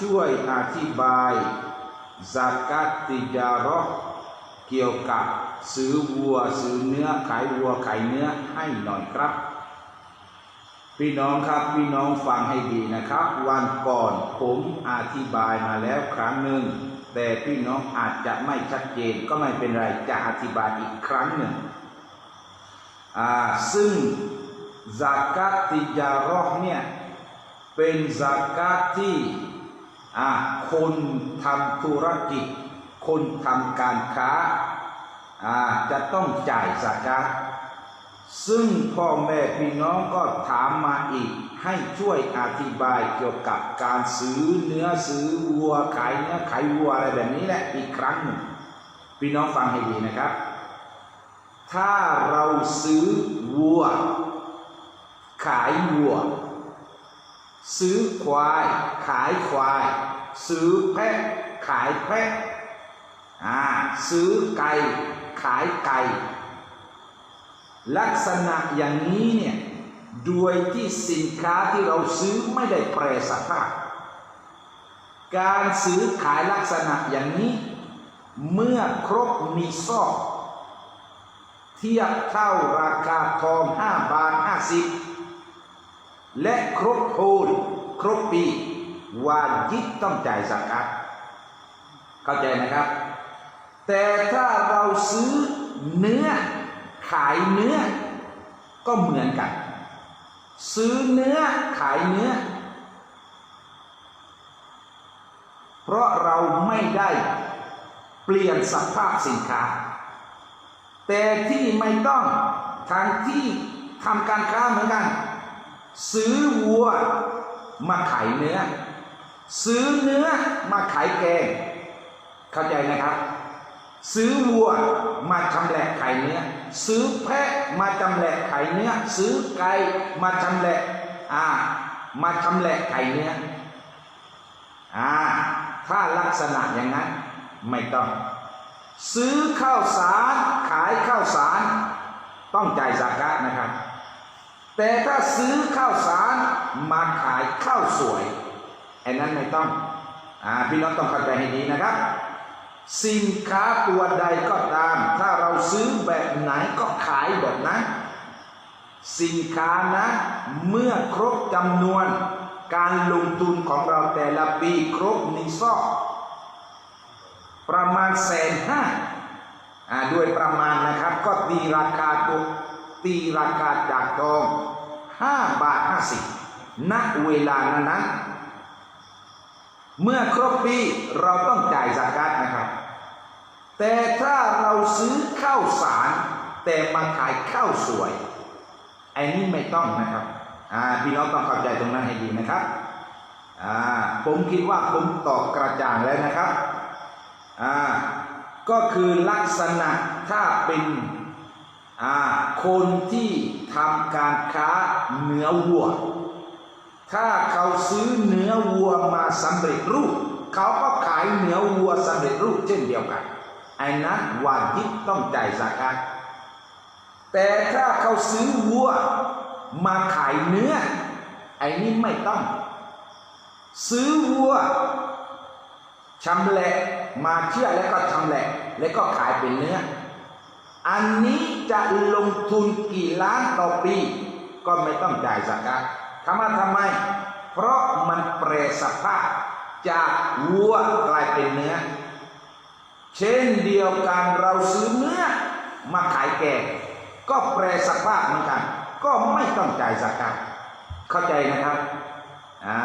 ช่วยอธิบายสกัดติจารอเกี่ยวกับซื้อวัวซื้อเนื้อขายวัวขายเนื้อให้หน่อยครับ พี่น้องครับพี่น้องฟังให้ดีนะครับ วันก่อนผมอธิบายมาแล้วครั้งหนึ่งแต่พี่น้องอาจจะไม่ชัดเจนก็ไม่เป็นไรจะอธิบายอีกครั้งหนึ่งซึ่งซากัตติจารอเนี่ย เป็นซากัตที่คนทำธุรกิจ คนทำการค้าจะต้องจ่ายซากัตซึ่งพ่อแม่พี่น้องก็ถามมาอีก ให้ช่วยอธิบายเกี่ยวกับการซื้อเนื้อซื้อวัวขายเนื้อขายวัวอะไรแบบนี้แหละอีกครั้งหนึ่งพี่น้องฟังให้ดีนะครับ ถ้าเราซื้อวัว ขายวัว ซื้อควาย ขายควาย ซื้อแพะขายแพะอ่าซื้อไก่ขายไก่ ลักษณะอย่างนี้เนี่ยโดยที่สินค้าที่เราซื้อไม่ได้แปรสภาพ การซื้อขายลักษณะอย่างนี้ เมื่อครบมีซอกเทียบเท่าราคาทอง5บาท50 และครบโอนครบปี วาจิตต้องจ่ายสักัดเข้าใจนะครับ แต่ถ้าเราซื้อเนื้อขายเนื้อ ก็เหมือนกัน ซื้อเนื้อขายเนื้อ เพราะเราไม่ได้เปลี่ยนสภาพสินค้า แต่ที่ไม่ต้องทางที่ทำการค้าเหมือนกัน ซื้อวัวมาขายเนื้อ ซื้อเนื้อมาขายแกง เข้าใจนะครับ ซื้อวัวมาชำแหละไข่เนื้อ ซื้อแพะมาชำแหละไข่เนื้อ ซื้อไก่มาชำแหละอ่ามาชำแหละไข่เนื้ออ่าถ้าลักษณะอย่างนั้นไม่ต้อง ซื้อข้าวสารขายข้าวสาร ต้องจ่ายสากะนะครับ แต่ถ้าซื้อข้าวสารมาขายข้าวสวยไอ้นั้นไม่ต้องอพี่น้องต้องเข้าใจให้ดีนะครับ สินค้าตัวใดก็ตาม ถ้าเราซื้อแบบไหนก็ขายแบบนั้น สินค้านะเมื่อครบจำนวน การลงทุนของเราแต่ละปีครบนิซอบประมาณแสนห้าด้วยประมาณนะครับ ก็ตีราคาตัว ตีราคาจากทอง5บาท50ณเวลานั้นนะเมื่อครบปีเราต้องจ่ายสากัดนะครับ แต่ถ้าเราซื้อข้าวสาร แต่มาขายข้าวสวยไอ้นี่ไม่ต้องนะครับพี่น้องต้องเข้าใจตรงนั้นให้ดีนะครับผมคิดว่าผมตอบกระจ่างแล้วนะครับก็คือลักษณะถ้าเป็น คนที่ทำการค้าเนื้อวัว ถ้าเขาซื้อเนื้อวัวมาสำเร็จรูป เขาก็ขายเนื้อวัวสำเร็จรูปเช่นเดียวกันไอ้นั้นวาจิบต้องจ่ายสากัดแต่ถ้าเขาซื้อวัวมาขายเนื้อ ไอ้นี่ไม่ต้อง ซื้อวัวชำแหละมาเชื่อแล้วก็ชำแหละ แล้วก็ขายเป็นเนื้อ อันนี้จะลงทุนกี่ล้านต่อปี ก็ไม่ต้องจ่ายสากัดทำไมทำไม เพราะมันแปรสภาพจากวัวกลายเป็นเนื้อ เช่นเดียวกันเราซื้อเนื้อมาขายแกงก็แปรสภาพเหมือนกัน ก็ไม่ต้องจ่ายสกัดเข้าใจนะครับอ่า